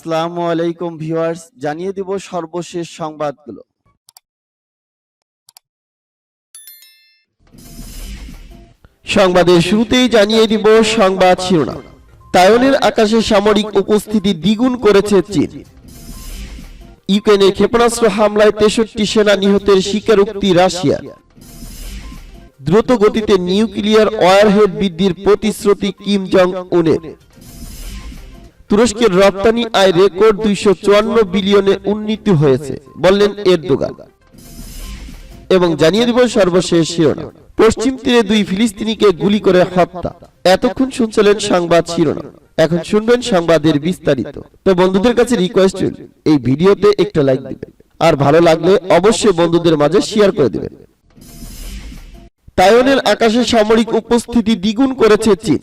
আসসালামু আলাইকুম ভিউয়ার্স, জানিয়ে দিব সর্বশেষ সংবাদগুলো। সংবাদের শুরুতেই জানিয়ে দিব সংবাদ শিরোনাম। তাইওয়ানের আকাশে সামরিক উপস্থিতি দ্বিগুণ করেছে চীন। ইউক্রেনে ক্ষেপণাস্ত্র হামলায় তেষট্টি সেনা নিহতের স্বীকারোক্তি রাশিয়া। দ্রুত গতিতে নিউক্লিয়ার ওয়ারহেড বৃদ্ধির প্রতিশ্রুতি কিম জং উনের তুরস্কের রপ্তানি আয় রেকর্ড দুইশো বিলিয়নে উন্নীত হয়েছে, বললেন এরদোগান। এবং জানিয়ে দিব সর্বশেষ শিরোনাম। পশ্চিম তীরে দুই ফিলিস্তিনিকে গুলি করে হত্যা। এতক্ষণ শুনছিলেন সংবাদ শিরোনাম। এখন শুনবেন সংবাদের বিস্তারিত। তো বন্ধুদের কাছে রিকোয়েস্ট রইল, এই ভিডিওতে একটা লাইক দিবেন। আর ভালো লাগলে অবশ্যই বন্ধুদের মাঝে শেয়ার করে দিবেন। তাইওয়ানের আকাশে সামরিক উপস্থিতি দ্বিগুণ করেছে চীন।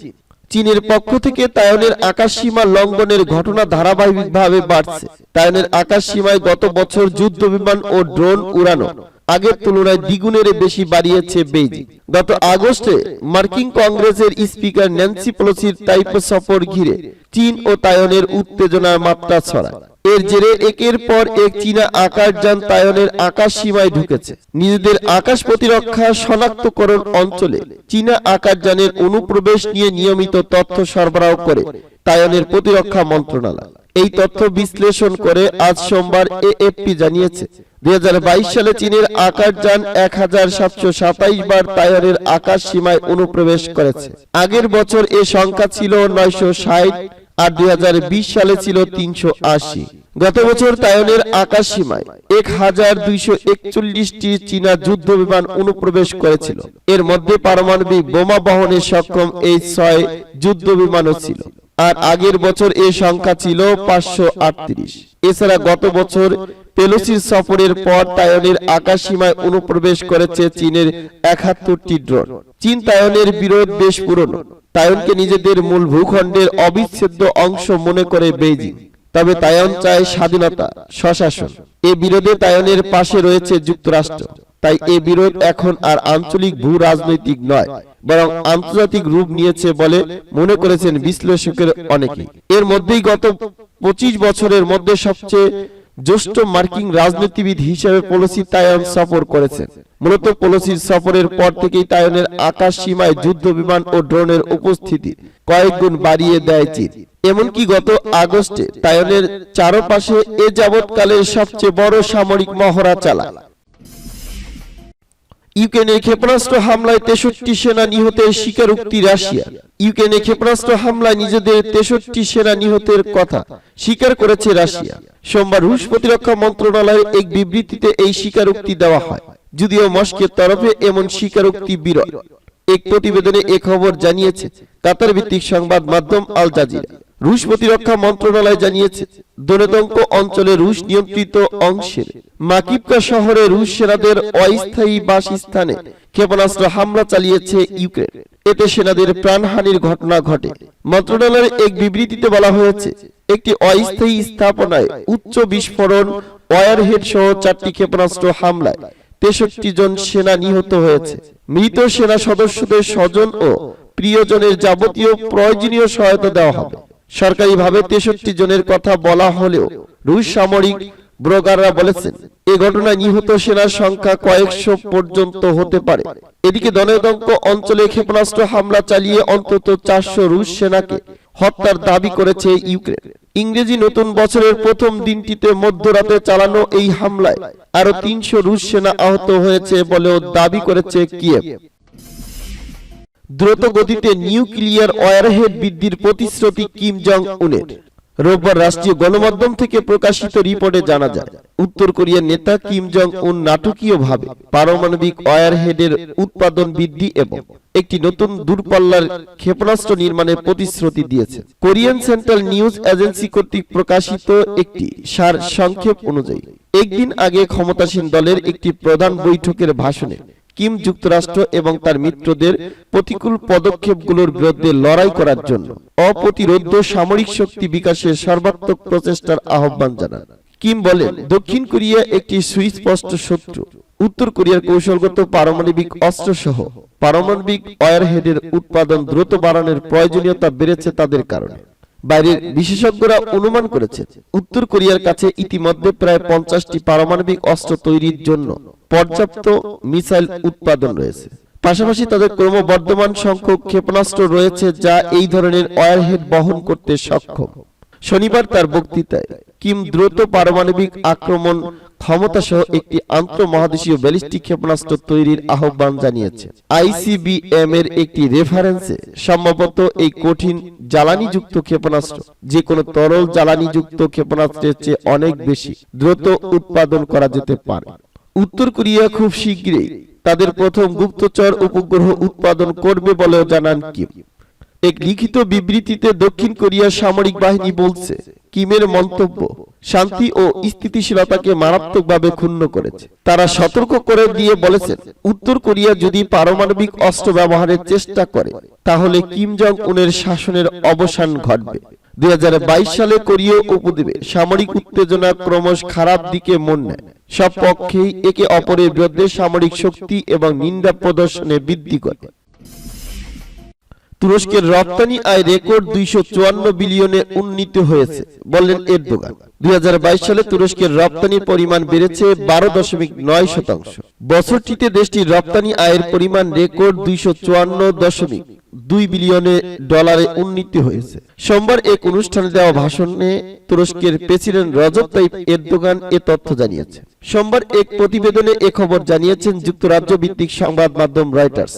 চীনের পক্ষ থেকে তাইওয়ানের আকাশ সীমা লঙ্ঘনের ঘটনা ধারাবাহিকভাবে বাড়ছে। তাইওয়ানের আকাশ সীমায় গত বছর যুদ্ধ বিমান ও ড্রোন উড়ানো আগের তুলনায় দ্বিগুণের বেশি বাড়িয়েছে বেইজিং। গত আগস্টে মার্কিন কংগ্রেসের স্পিকার ন্যান্সি পেলোসির তাইপ সফর ঘিরে চীন ও তাইওয়ানের উত্তেজনার মাত্রা ছড়ায়। এর জেরে একের পর এক চীনা আকাশযান তাইওয়ানের আকাশ সীমায় ঢুকেছে। নিজেদের আকাশ প্রতিরক্ষা শনাক্তকরণ অঞ্চলে চীনা আকাশযানের অনুপ্রবেশ নিয়ে নিয়মিত তথ্য সরবরাহ করে তাইওয়ানের প্রতিরক্ষা মন্ত্রণালয়। এই তথ্য বিশ্লেষণ করে আজ সোমবার এএফপি জানিয়েছে, দুই হাজার বাইশ সালে চীনের আকাশযান এক হাজার সাতশো সাতাইশ বার তাইওয়ানের আকাশ সীমায় অনুপ্রবেশ করেছে। আগের বছর এ সংখ্যা ছিল নয়শো ষাট। আর দুই সালে ছিল তিনশো আশি। গত বছর তাইওয়ানের আকাশ সীমায় এক হাজার দুইশো একচল্লিশটি চীনা যুদ্ধ বিমান অনুপ্রবেশ করেছিল। এর মধ্যে পারমাণবিক বোমা বহনের সক্ষম এই ছয় যুদ্ধ বিমানও ছিল। আর আগের বছর এ সংখ্যা ছিল পাঁচশো আটত্রিশ। এছাড়া গত বছর পেলোসির সফরের পর তাইওয়ানের আকাশ সীমায় অনুপ্রবেশ করেছে চীনের একাত্তরটি ড্রোন। চীন তাইওয়ানের বিরোধ বেশ পুরনো। তাইওয়ানকে নিজেদের মূল ভূখণ্ডের অবিচ্ছেদ্য অংশ মনে করে বেইজিং। তবে তাইওয়ান চায় স্বাধীনতা, স্বশাসন। এ বিরোধে তাইওয়ানের পাশে রয়েছে যুক্তরাষ্ট্র। তাই এ বিরোধ এখন আর আঞ্চলিক ভূ রাজনৈতিক নয়, বরং আন্তর্জাতিক রূপ নিয়েছে বলে মনে করেছেন বিশ্লেষকের অনেকে। এর মধ্যেই গত পঁচিশ বছরের মধ্যে সবচেয়ে জ্যেষ্ঠ মার্কিন রাজনীতিবিদ হিসেবে পলসি তাইওয়ান সফর করেছেন। মূলত পলসির সফরের পর থেকেই তাইওয়ানের আকাশ সীমায় যুদ্ধ বিমান ও ড্রোনের উপস্থিতি কয়েক গুণ বাড়িয়ে দেয় চীন। এমনকি গত আগস্টে তাইওয়ানের চারপাশে এ যাবৎকালের সবচেয়ে বড় সামরিক মহড়া চালায় ইউক্রেনে ক্ষেপণাস্ত্র হামলায় তেষট্টি সেনা নিহতের স্বীকারোক্তি রাশিয়া। ইউক্রেনে ক্ষেপণাস্ত্র হামলায় নিজেদের তেষট্টি সেনা নিহতের কথা স্বীকার করেছে রাশিয়া। সোমবার রুশ প্রতিরক্ষা মন্ত্রণালয়ের এক বিবৃতিতে এই স্বীকারোক্তি দেওয়া হয়। যদিও মস্কের তরফে এমন স্বীকারোক্তি বিরল। এক প্রতিবেদনে এ খবর জানিয়েছে কাতার ভিত্তিক সংবাদ মাধ্যম আল জাজিরা। রুশ প্রতিরক্ষা মন্ত্রণালয় জানিয়েছে দোনেতঙ্ক অঞ্চলে রুশ নিয়ন্ত্রিত অংশের মাকিবকা শহরে রুশ সেনাদের অস্থায়ী বাসস্থানে ক্ষেপণাস্ত্র হামলা চালিয়েছে ইউক্রেন। এতে সেনাদের প্রাণহানির ঘটনা ঘটে। মন্ত্রণালয়ের এক বিবৃতিতে বলা হয়েছে, একটি অস্থায়ী স্থাপনায় উচ্চ বিস্ফোরণ, ওয়ারহেড সহ চারটি ক্ষেপণাস্ত্র হামলায় তেষট্টি জন সেনা নিহত হয়েছে। মৃত সেনা সদস্যদের স্বজন ও প্রিয়জনের যাবতীয় প্রয়োজনীয় সহায়তা দেওয়া হবে। সরকারিভাবে তেষট্টি জনের কথা বলা হলেও রুশ সামরিক ব্রোগাররা বলেছেন, এ ঘটনায় নিহত সেনার সংখ্যা কয়েকশো পর্যন্ত হতে পারে। এদিকে দনেদঙ্ক অঞ্চলে ক্ষেপণাস্ত্র হামলা চালিয়ে অন্তত চারশো রুশ সেনাকে হত্যার দাবি করেছে ইউক্রেন। ইংরেজি নতুন বছরের প্রথম দিনটিতে মধ্যরাতে চালানো এই হামলায় আরও তিনশো রুশ সেনা আহত হয়েছে বলেও দাবি করেছে কিয়েভ। দ্রুত গতিতে নিউক্লিয়ার ওয়ারহেড বৃদ্ধির প্রতিশ্রুতি কিম জং উনের রোববার রাষ্ট্রীয় গণমাধ্যম থেকে প্রকাশিত রিপোর্টে জানা যায়, উত্তর কোরিয়ার নেতা কিম জং উন নাটকীয়ভাবে পারমাণবিক ওয়ারহেডের উৎপাদন বৃদ্ধি এবং একটি নতুন দূরপাল্লার ক্ষেপণাস্ত্র নির্মাণের প্রতিশ্রুতি দিয়েছে। কোরিয়ান সেন্ট্রাল নিউজ এজেন্সি কর্তৃক প্রকাশিত একটি সার সংক্ষেপ অনুযায়ী, একদিন আগে ক্ষমতাসীন দলের একটি প্রধান বৈঠকের ভাষণে কিম যুক্তরাষ্ট্র এবং তার মিত্রদের প্রতিকূল পদক্ষেপগুলোর বিরুদ্ধে লড়াই করার জন্য। অপ্রতিরোধ্য সামরিক শক্তি বিকাশের সর্বাত্মক প্রচেষ্টার আহ্বান জানান। কিম বলেন, দক্ষিণ কোরিয়া একটি সুস্পষ্ট শত্রু। উত্তর কোরিয়ার কৌশলগত পারমাণবিক অস্ত্র সহ পারমাণবিক ওয়ারহেডের উৎপাদন দ্রুত বাড়ানোর প্রয়োজনীয়তা বেড়েছে তাদের কারণে। বাইরের বিশেষজ্ঞরা অনুমান করেছে উত্তর কোরিয়ার কাছে ইতিমধ্যে প্রায় পঞ্চাশটি পারমাণবিক অস্ত্র তৈরির জন্য পর্যাপ্ত মিসাইল উৎপাদন রয়েছে। পাশাপাশি তাদের ক্রমবর্ধমান সংখ্যক ক্ষেপণাস্ত্র রয়েছে যা এই ধরনের ওয়ারহেড বহন করতে সক্ষম। শনিবার তার বক্তৃতায় কিম দ্রুত পারমাণবিক আক্রমণ ক্ষমতা সহ একটি আন্তঃমহাদেশীয় ব্যালিস্টিক ক্ষেপণাস্ত্র তৈরির আহ্বান জানিয়েছে। আইসিবিএম এর একটি রেফারেন্সে সম্ভবত এই কঠিন জ্বালানিযুক্ত ক্ষেপণাস্ত্র যে কোনো তরল জ্বালানিযুক্ত ক্ষেপণাস্ত্রের চেয়ে অনেক বেশি, দ্রুত উৎপাদন করা যেতে পারে। উত্তর কোরিয়া খুব শীঘ্রই তাদের প্রথম গুপ্তচর উপগ্রহ উৎপাদন করবে বলেও জানান কিম। এক লিখিত বিবৃতিতে দক্ষিণ কোরিয়ার সামরিক বাহিনী বলছে, কিমের মন্তব্য, শান্তি ও স্থিতিশীলতাকে মারাত্মকভাবে ক্ষুণ্ণ করেছে। তারা সতর্ক করে দিয়ে বলেছেন, উত্তর কোরিয়া যদি পারমাণবিক অস্ত্র ব্যবহারের চেষ্টা করে, তাহলে কিম জং উনের শাসনের অবসান ঘটবে। দুই হাজার বাইশ সালে কোরীয় উপদ্বীপে সামরিক উত্তেজনা ক্রমশ খারাপ দিকে মন নেয়। সব পক্ষেই একে অপরের বিরুদ্ধে সামরিক শক্তি এবং নিন্দা প্রদর্শনে বৃদ্ধি করে। তুরস্কের রপ্তানি আয় রেকর্ড দুইশো চুয়ান্ন বিলিয়নে উন্নীত হয়েছে বললেন এরদোগান। দুই সালে তুরস্কের রপ্তানির পরিমাণ বেড়েছে বারো দশমিক নয় শতাংশ। বছরটিতে দেশটির রপ্তানি আয়ের পরিমাণ রেকর্ড দুইশো চুয়ান্ন দশমিক দুই বিলিয়নে ডলারে উন্নীত হয়েছে। সোমবার এক অনুষ্ঠানে দেওয়া ভাষণে তুরস্কের প্রেসিডেন্ট রজব তাইপ এরদোগান এ তথ্য জানিয়েছে সোমবার এক প্রতিবেদনে এ খবর জানিয়েছেন যুক্তরাজ্য ভিত্তিক সংবাদ মাধ্যম রয়টার্স।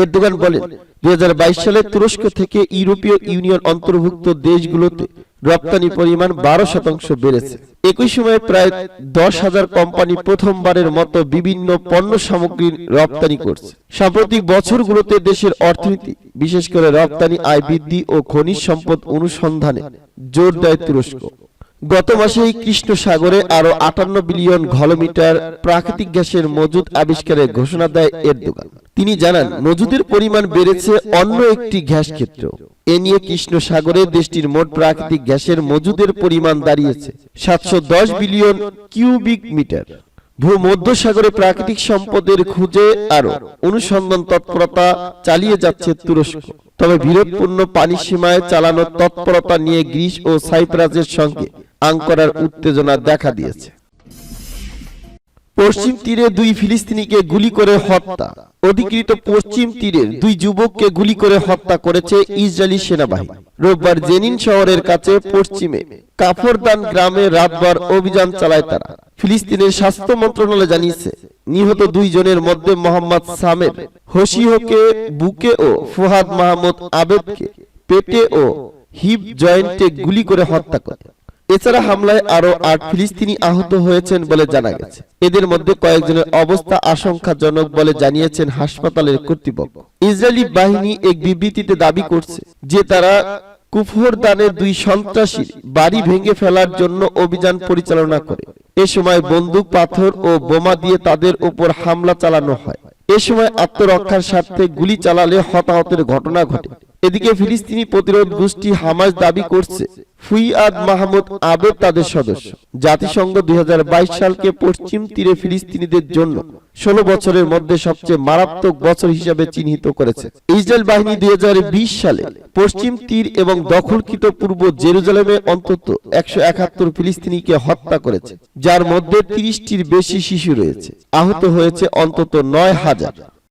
এরদোগান বলেন, দুই হাজার বাইশ সালে তুরস্ক থেকে ইউরোপীয় ইউনিয়ন অন্তর্ভুক্ত দেশগুলোতে রপ্তানি পরিমাণ বারো শতাংশ বেড়েছে। একই সময়ে প্রায় দশ হাজার কোম্পানি প্রথমবারের মতো বিভিন্ন পণ্য সামগ্রী রপ্তানি করছে। সাম্প্রতিক বছরগুলোতে দেশের অর্থনীতি, বিশেষ করে রপ্তানি আয় বৃদ্ধি ও খনিজ সম্পদ অনুসন্ধানে জোর দেয় তুরস্ক। গত মাসেই কৃষ্ণ সাগরে আরও আটান্ন বিলিয়ন ঘনমিটার প্রাকৃতিক গ্যাসের মজুদ আবিষ্কারের ঘোষণা দেয় এরদোগান। তিনি জানান মজুদের পরিমাণ বেড়েছে অন্য একটি গ্যাস ক্ষেত্র। এ নিয়ে কৃষ্ণ সাগরে দেশটির মোট প্রাকৃতিক গ্যাসের মজুদের পরিমাণ দাঁড়িয়েছে সাতশো দশ বিলিয়ন কিউবিক মিটার। ভূমধ্যসাগরে প্রাকৃতিক সম্পদের খুঁজে আরও অনুসন্ধান তৎপরতা চালিয়ে যাচ্ছে তুরস্ক। তবে বিরোধপূর্ণ পানি সীমায় চালানো তৎপরতা নিয়ে গ্রিস ও সাইপ্রাসের সঙ্গে আঙ্করার উত্তেজনা দেখা দিয়েছে। পশ্চিম তীরে দুই ফিলিস্তিনিকে গুলি করে হত্যা। অধিকৃত পশ্চিম তীরের দুই যুবককে গুলি করে হত্যা করেছে ইসরায়েলি সেনাবাহিনী। রোববার জেনিন শহরের কাছে পশ্চিমে কাফরদান গ্রামে রাতভর অভিযান চালায় তারা। ফিলিস্তিনের স্বাস্থ্য মন্ত্রণালয় জানিয়েছে, নিহত দুইজনের মধ্যে মোহাম্মদ সামের হোসিহকে, বুকে ও ফুহাদ মাহমুদ আবেদকে পেটে ও হিপ জয়েন্টে গুলি করে হত্যা করে। এছাড়া হামলায় আরও আট ফিলিস্তিনি আহত হয়েছেন বলে জানা গেছে। এদের মধ্যে কয়েকজনের অবস্থা আশঙ্কাজনক বলে জানিয়েছেন হাসপাতালের কর্তৃপক্ষ। ইসরায়েলি বাহিনী এক বিবৃতিতে দাবি করছে যে তারা দুই বাড়ি ভেঙে ফেলার জন্য অভিযান পরিচালনা করে। এ সময় বন্দুক, পাথর ও বোমা দিয়ে তাদের উপর হামলা চালানো হয়। এ সময় আত্মরক্ষার স্বার্থে গুলি চালালে হতাহতের ঘটনা ঘটে। এদিকে ফিলিস্তিনি প্রতিরোধ গোষ্ঠী হামাস দাবি করছে, ফুইয়াদ মাহমুদ আবেদ তাদের সদস্য। জাতিসংঘ দুই সালকে পশ্চিম তীরে ফিলিস্তিনিদের জন্য ষোলো বছরের মধ্যে সবচেয়ে মারাত্মক বছর হিসাবে চিহ্নিত করেছে। ইসরায়েল বাহিনী দুই হাজার বিশ সালে পশ্চিম তীর এবং দখলকৃত পূর্ব জেরুজালেমে অন্তত একশো একাত্তর ফিলিস্তিনিকে হত্যা করেছে, যার মধ্যে তিরিশটির বেশি শিশু রয়েছে। আহত হয়েছে অন্তত নয় হাজার।